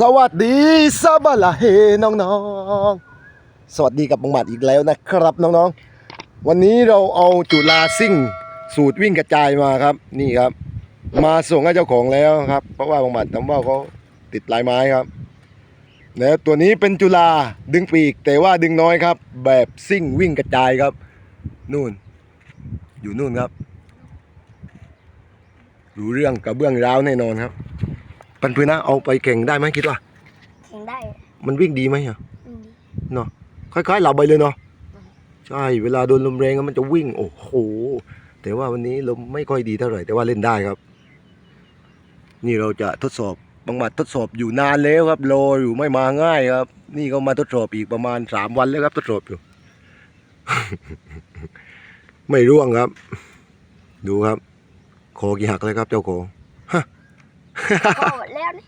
สวัสดีสบาละเฮน้องๆ สวัสดีกับบังหมัดอีกแล้วนะครับน้องๆ วันนี้เราเอาจุฬาซิ่ง สูตรวิ่งกระจายมาครับนี่ครับ มาส่งให้เจ้าของแล้วครับ เพราะว่าบังหมัดทำว่าเขาติดลายไม้ครับแล้วตัวนี้เป็นจุฬาดึงปีก แต่ว่าดึงน้อยครับ แบบซิ่งวิ่งกระจายครับ นู่น อยู่นู่นครับ รู้เรื่องกระเบื้องร้าวแน่นอนครับ ปันพื้นนะเอาไปแข่งได้ไหมคิดว่า แข่งได้มันวิ่งดีไหมอะอืมเนาะคล้ายๆเราไปเลยเนาะใช่เวลาโดนลมแรงอะมันจะวิ่งโอ้โหแต่ว่าวันนี้ลมไม่ค่อยดีเท่าไหร่แต่ว่าเล่นได้ครับ นี่เราจะทดสอบบางหมัดทดสอบอยู่นานแล้วครับรออยู่ไม่มาง่ายครับ นี่ก็มาทดสอบอีกประมาณสามวันแล้วครับ ทดสอบอยู่ ไม่ร่วงครับ ดูครับคอกี่หักเลยครับ เจ้าของก็ หมดแล้วนี่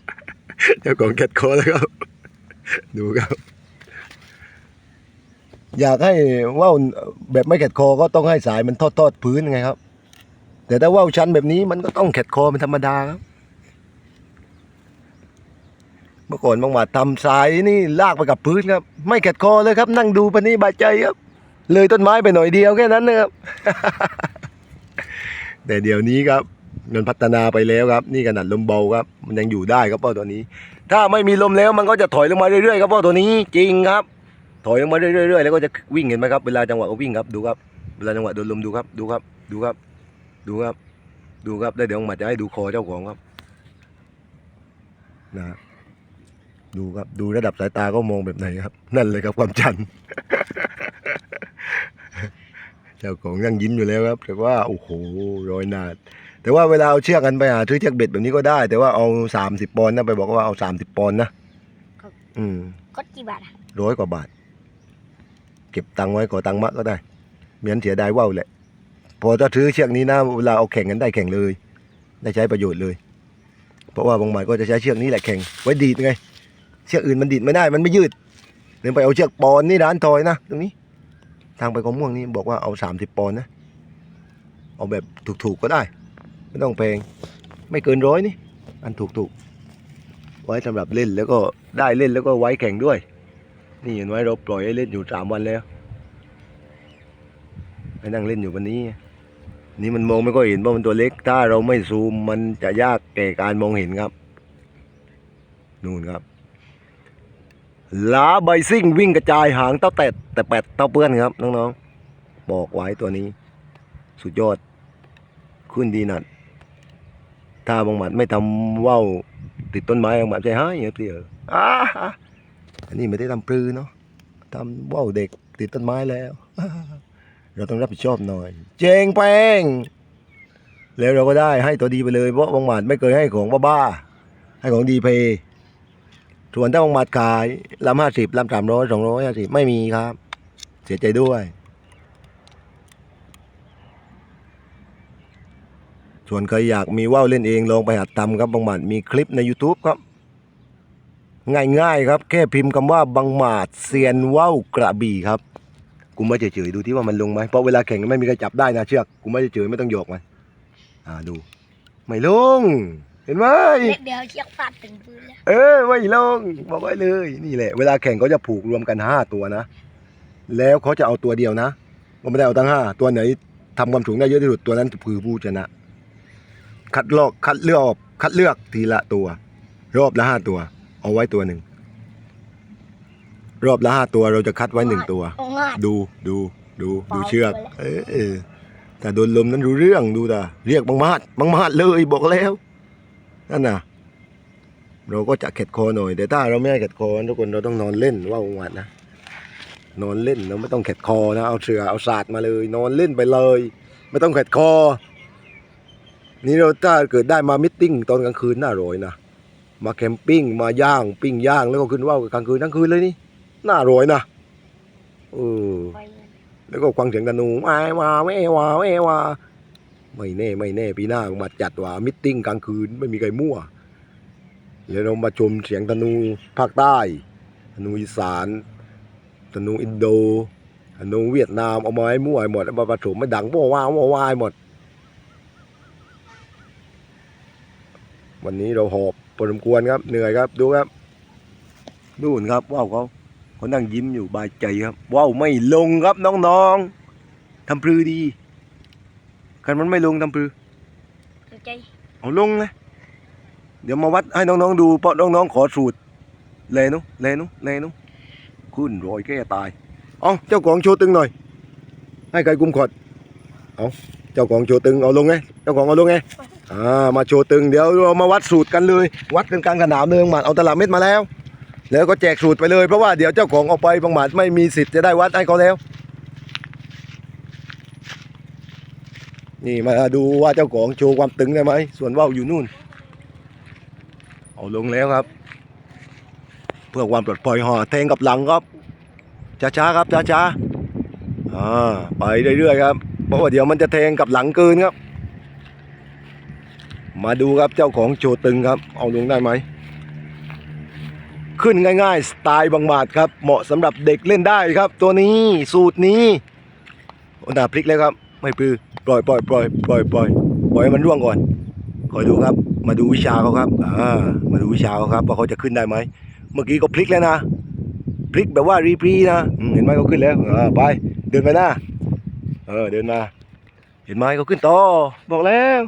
เจ้าของแคทคอแล้วครับ ดูครับ อยากให้ว่าวแบบไม่แคทคอก็ต้องให้สายมันทอดทอดๆพื้นไงครับ แต่ถ้าว่าวชั้นแบบนี้มันก็ต้องแคทคอเป็นธรรมดาครับเมื่อก่อนบางหมาทำสายนี่ลากไปกับพื้นครับ ไม่แคทคอเลยครับ นั่งดูปนี้บาดใจครับ เลยต้นไม้ไปหน่อยเดียวแค่นั้นนะครับ แต่เดี๋ยวนี้ครับ มันพัฒนาไปแล้วครับ นี่ขนาดลมเบาครับ มันยังอยู่ได้ครับเป้าตัวนี้ ถ้าไม่มีลมแล้วมันก็จะถอยลงมาเรื่อยๆครับเป้าตัวนี้จริงครับ ถอยลงมาเรื่อยๆแล้วก็จะวิ่งเห็นไหมครับเวลาจังหวะก็วิ่งครับดูครับเวลาจังหวะโดนลมดูครับ ดูครับ ดูครับ ดูครับ ดูครับได้เดี๋ยวมาจะให้ดูคอเจ้าของครับนะดูครับดูระดับสายตาก็มองแบบไหนครับ นั่นเลยครับความชันเจ้าของยังยิ้มอยู่แล้วครับแต่ว่าโอ้โหรอยนาด แต่ว่าเวลาเอาเชือกกันไปหาซื้อเชือกเบ็ดแบบนี้ก็ได้ แต่ว่าเอาสามสิบปอนด์นะไปบอกว่าเอาสามสิบปอนด์นะอืมก็กี่บาทอะร้อยกว่าบาท เก็บตังค์ไว้ขอตังค์มะก็ได้เหมือนเสียดายว่าวแหละพอถ้าซื้อเชือกนี้นะเวลาเอาแข่งกันได้แข่งเลย ได้ใช้ประโยชน์เลย เพราะว่าบางหมายก็จะใช้เชือกนี้แหละแข่งไว้ดีดไง เชือกอื่นมันดีดไม่ได้ มันไม่ยืดเดินไปเอาเชือกปอนด์นี่ร้านทอยนะตรงนี้ ทางไปกองม่วงนี่บอกว่าเอาสามสิบปอนด์นะเอาแบบถูกๆก็ได้ ไม่ต้องแพง ไม่เกินร้อยนี่ อันถูกๆ ไว้สำหรับเล่นแล้วก็ได้เล่นแล้วก็ไว้แข่งด้วย นี่เห็นไว้เราปล่อยให้เล่นอยู่สามวันแล้วให้นั่งเล่นอยู่วันนี้ นี่มันมองไม่ค่อยเห็นเพราะมันตัวเล็ก ถ้าเราไม่ซูมมันจะยากแก่การมองเห็นครับ นู่นครับลาใบซิ่งวิ่งกระจายหางเต้าแตดแต่แปดเต้าเปื้อนครับน้องๆ บอกไว้ตัวนี้ สุดยอด ขึ้นดีนัด ถ้าบางหมัดไม่ทำว่าวติดต้นไม้บางหมัดใจหายอย่างเดียวอ้าอันนี้ไม่ได้ทำปลือเนาะทำว่าวเด็กติดต้นไม้แล้ว เราต้องรับผิดชอบหน่อย เจงแปงแล้วเราก็ได้ให้ตัวดีไปเลยเพราะบางหมัดไม่เคยให้ของบ้าๆให้ของดีเพย์ส่วนถ้าบางหมัดขายลำห้าสิบลำสามร้อยสองร้อยห้าสิบไม่มีครับ เสียใจด้วย ส่วนใครอยากมีว่าวเล่นเองลองไปหัดทำครับบางหมัดมีคลิปใน YouTube ครับ ง่ายๆครับ แค่พิมพ์คำว่าบางหมาดเซียนว่าวกระบี่ครับกูไม่เฉยๆดูที่ว่ามันลงไหมเพราะเวลาแข่งไม่มีใครจับได้นะเชือกกูไม่เฉยๆไม่ต้องโยกมันอ่าดู ไม่ลง เห็นไหมเด็กเดียวเชือกฟาดถึงพื้นแล้วเออไม่ลงบอกไว้เลย นี่แหละ เวลาแข่งเขาจะผูกรวมกันห้าตัวนะ แล้วเขาจะเอาตัวเดียวนะก็ไม่ได้เอาทั้งห้าตัวไหนทำความสูงได้เยอะที่สุดตัวนั้นคือผู้ชนะ คัดลอกคัดเลือกคัดเลือกทีละตัว รอบละห้าตัว เอาไว้ตัวหนึ่งรอบละห้าตัวเราจะคัดไว้หนึ่งตัวโอ้งาดดูดูดูดูเป่าเชือกไปแล้วเออเออแต่โดนลมนั้นรู้เรื่องดูตาเรียกบังมาดบังมาดเลยบอกแล้วนั่นน่ะ เราก็จะเข็ดคอหน่อยแต่ถ้าเราไม่ให้เข็ดคอทุกคนเราต้องนอนเล่นว่าบังมาดนะนอนเล่นเราไม่ต้องเข็ดคอนะเอาเสือเอาศาสตร์มาเลย นอนเล่นไปเลย ไม่ต้องเข็ดคอ นี่เราถ้าเกิดได้มามิทติ้งตอนกลางคืนน่ารอยนะ มาแคมปิ้งมาย่างปิ้งย่างแล้วก็ขึ้นว่าวกลางคืนทั้งคืนเลยนี่น่ารอยนะเออแล้วก็ฟังเสียงธนูมาว่าแม่ว่าแม่ว่าไม่แน่ไม่แน่ปีหน้ามาจัดว่ามิทติ้งกลางคืนไม่มีใครมั่วแล้วเรามาชมเสียงธนูภาคใต้ธนูอีสานธนูอินโดธนูเวียดนามเอามาให้มั่วห้หมดมาผสมมาดังมั่วว่าววายหมด วันนี้เราหอบพอสมควรครับ เหนื่อยครับดูครับนู่นครับว่าวเขาเขานั่งยิ้มอยู่บายใจครับว่าวไม่ลงครับน้องๆทำปลือดีคันมันไม่ลงทำปลือเข้าใจเอาลงนะเดี๋ยวมาวัดให้น้องๆดูเพราะน้องๆขอสูตรเลนุเลนุเลนุขึ้นรอยแก้ตายเอาเจ้าของโชว์ตึงหน่อย ให้ใครกุมขอดเอาเจ้าของโชว์ตึงเอาลงไงเจ้าของเอาลงไง อ่ามาโชว์ตึงเดี๋ยวเรามาวัดสูตรกันเลย วัดกันกลางสนามเลยบางหมัดเอาตลับเม็ดมาแล้ว แล้วก็แจกสูตรไปเลยเพราะว่าเดี๋ยวเจ้าของเอาไปบางหมัดไม่มีสิทธิ์จะได้วัดให้เขาแล้ว นี่มาดูว่าเจ้าของโชว์ความตึงได้ไหมส่วนว่าวอยู่นู่น เอาลงแล้วครับ เพื่อความปลอดภัยห่อแทงกับหลังครับช้าๆครับช้าๆอ่าไปเรื่อยๆครับเพราะว่าเดี๋ยวมันจะแทงกับหลังเกินครับ มาดูครับเจ้าของโชตึงครับ เอาลงได้ไหม ขึ้นง่ายๆ สไตล์บางหมาดครับ เหมาะสำหรับเด็กเล่นได้ครับ ตัวนี้สูตรนี้โอ้หน้าพลิกแล้วครับ ไม่ปือปล่อยปล่อยปล่อยปล่อยปล่อยปล่อยให้มันร่วงก่อนคอยดูครับ มาดูวิชาเขาครับอ่ามาดูวิชาเขาครับว่าเขาจะขึ้นได้ไหม เมื่อกี้ก็พลิกแล้วนะพลิกแบบว่ารีพรีนะเห็นไหมเขาขึ้นแล้วเออไป เดินไปหน้าเออเดินมา เห็นไหมเขาขึ้นต่อบอกแล้ว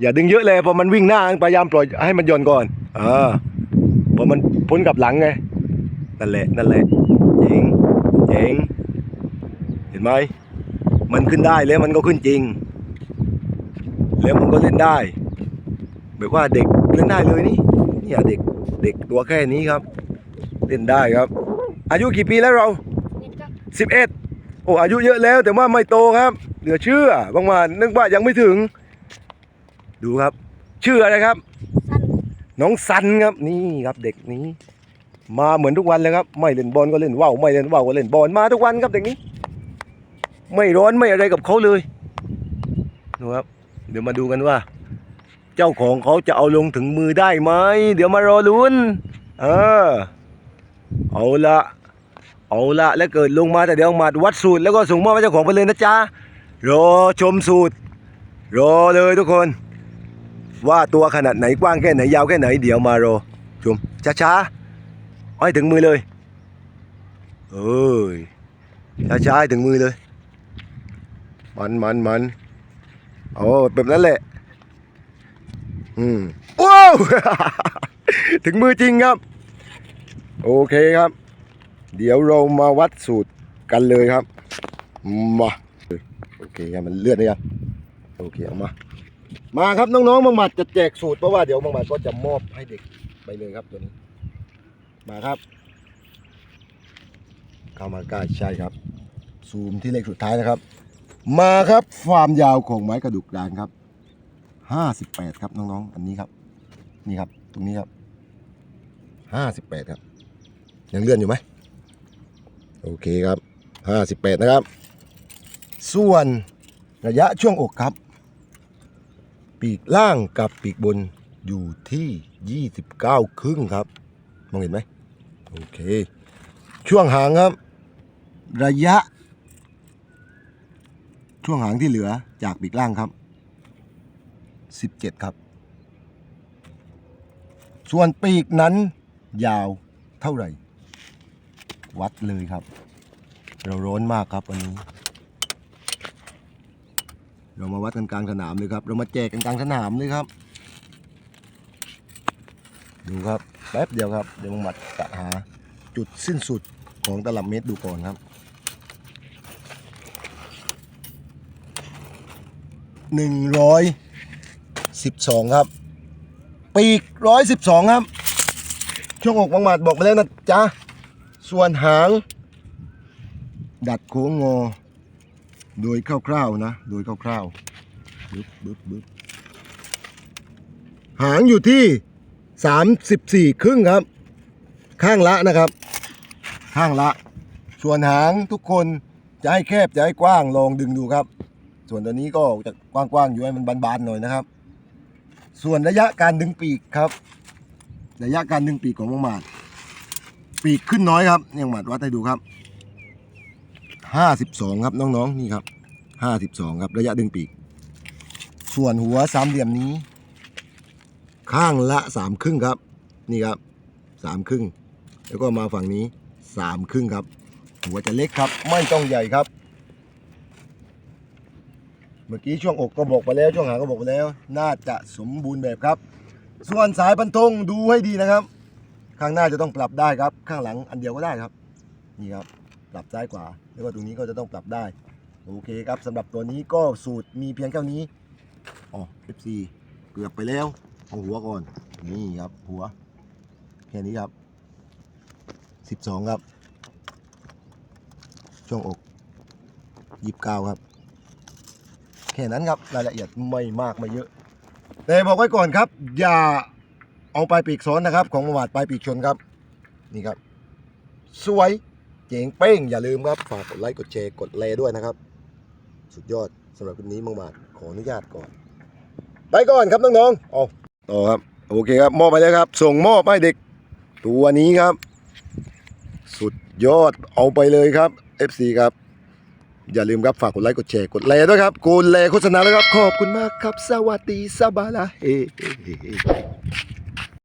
อย่าดึงเยอะเลยพอมันวิ่งหน้าพยายามปล่อยให้มันหย่อนก่อนเออพอมันพ้นกับหลังไงนั่นแหละนั่นแหละเจ๋งเจ๋งเห็นไหมมันขึ้นได้แล้วมันก็ขึ้นจริง แล้วมันก็เล่นได้แบบว่าเด็กเล่นได้เลยนี่นี่เด็กเด็กตัวแค่นี้ครับ เล่นได้ครับ อายุกี่ปีแล้วเราสิบเอ็ดโอ้อายุเยอะแล้วแต่ว่าไม่โตครับ เหลือเชื่อบางวันนึกว่ายังไม่ถึง ดูครับ ชื่ออะไรครับสั้นน้องสันครับนี่ครับเด็กนี้ มาเหมือนทุกวันเลยครับ ไม่เล่นบอลก็เล่นว่าวไม่เล่นว่าวก็เล่นบอลมาทุกวันครับเด็กนี้ ไม่ร้อนไม่อะไรกับเขาเลยดูครับ เดี๋ยวมาดูกันว่า เจ้าของเขาจะเอาลงถึงมือได้ไหมเดี๋ยวมารอลุ้นเออเอาละเอาละแล้วเกิดลงมาแต่เดี๋ยวมาวัดสูตรแล้วก็ส่งมอบให้เจ้าของไปเลยนะจ๊ะรอชมสูตร รอเลยทุกคน ว่าตัวขนาดไหนกว้างแค่ไหนยาวแค่ไหนเดี๋ยวมารอชมช้าๆเอาให้ถึงมือเลยเอ้ยช้าๆให้ถึงมือเลย มันมันมันโอ้แบบนั้นแหละ อืมว้าวถึงมือจริงครับ โอเคครับ เดี๋ยวเรามาวัดสูตรกันเลยครับมาโอเคครับมันเลื่อนได้ยังโอเคเอามา มาครับน้องๆบางหมัดจะแจกสูตรเพราะว่าเดี๋ยวบางหมัดก็จะมอบให้เด็กไปเลยครับตัวนี้ มาครับ เข้ามาใกล้ใช่ครับ ซูมที่เลขสุดท้ายนะครับ มาครับความยาวของไม้กระดูกดานครับห้าสิบแปดครับน้องๆ อันนี้ครับ นี่ครับ ตรงนี้ครับห้าสิบแปดครับ ยังเลื่อนอยู่ไหมโอเคครับห้าสิบแปดนะครับ ส่วนระยะช่วงอกครับ ปีกล่างกับปีกบนอยู่ที่ 29 ครึ่งครับ มองเห็นไหมโอเค ช่วงหางครับ ระยะ ช่วงหางที่เหลือจากปีกล่างครับ 17 ครับ ส่วนปีกนั้นยาวเท่าไหร่ วัดเลยครับ เราร้อนมากครับวันนี้ เรามาวัดกันกลางสนามเลยครับ เรามาแจกกันกลางสนามเลยครับ ดูครับแป๊บเดียวครับ เดี๋ยวมังหมัดจะหาจุดสิ้นสุดของตลับเมตรดูก่อนครับหนึ่งร้อยสิบสองครับ ปีกร้อยสิบสองครับ ช่วงอกบางหมัดบอกไปแล้วนะจ๊ะ ส่วนหาง ดัดโค้งงอ โดยคร่าวๆนะ โดยคร่าวๆบึ๊บบึ๊บบึ๊บหางอยู่ที่สามสิบสี่ครึ่งครับ ข้างละนะครับ ข้างละ ส่วนหางทุกคนจะให้แคบจะให้กว้างลองดึงดูครับ ส่วนตัวนี้ก็จะกว้างๆอยู่ให้มันบานๆหน่อยนะครับ ส่วนระยะการดึงปีกครับ ระยะการดึงปีกของมังหมาดปีกขึ้นน้อยครับเนี่ยมังหมาดวัดให้ดูครับ ห้าสิบสองครับน้องๆนี่ครับห้าสิบสองครับระยะดึงปีก ส่วนหัวสามเหลี่ยมนี้ ข้างละสามครึ่งครับ นี่ครับสามครึ่ง แล้วก็มาฝั่งนี้สามครึ่งครับ หัวจะเล็กครับ ไม่ต้องใหญ่ครับ เมื่อกี้ช่วงอกก็บอกไปแล้วช่วงหางก็บอกไปแล้ว น่าจะสมบูรณ์แบบครับ ส่วนสายพันธงดูให้ดีนะครับ ข้างหน้าจะต้องปรับได้ครับ ข้างหลังอันเดียวก็ได้ครับ นี่ครับ ปรับซ้ายขวาแล้วก็ตรงนี้ก็จะต้องปรับได้ โอเคครับสำหรับตัวนี้ก็สูตรมีเพียงแค่นี้อ๋อ FC เกือบไปแล้วเอาหัวก่อน นี่ครับหัวแค่นี้ครับ 12 ครับ ช่วงอก29ครับ แค่นั้นครับรายละเอียดไม่มากไม่เยอะ แต่บอกไว้ก่อนครับ อย่าเอาปลายปีกซ้อนนะครับ ของประวัติปลายปีกชนครับ นี่ครับ สวย เจ๋งเป้ง อย่าลืมครับ ฝากกดไลค์กดแชร์กดแลด้วยนะครับ สุดยอดสำหรับวันนี้มากๆขออนุญาตก่อน ไปก่อนครับน้องๆเอาต่อครับ โอเคครับมอบไปแล้วครับ ส่งมอบให้เด็ก ตัวนี้ครับ สุดยอดเอาไปเลยครับ FC ครับ อย่าลืมครับฝากกดไลค์กดแชร์กดแลด้วยครับกดแลโฆษณาแล้วครับ ขอบคุณมากครับ สวัสดีสบายละเฮ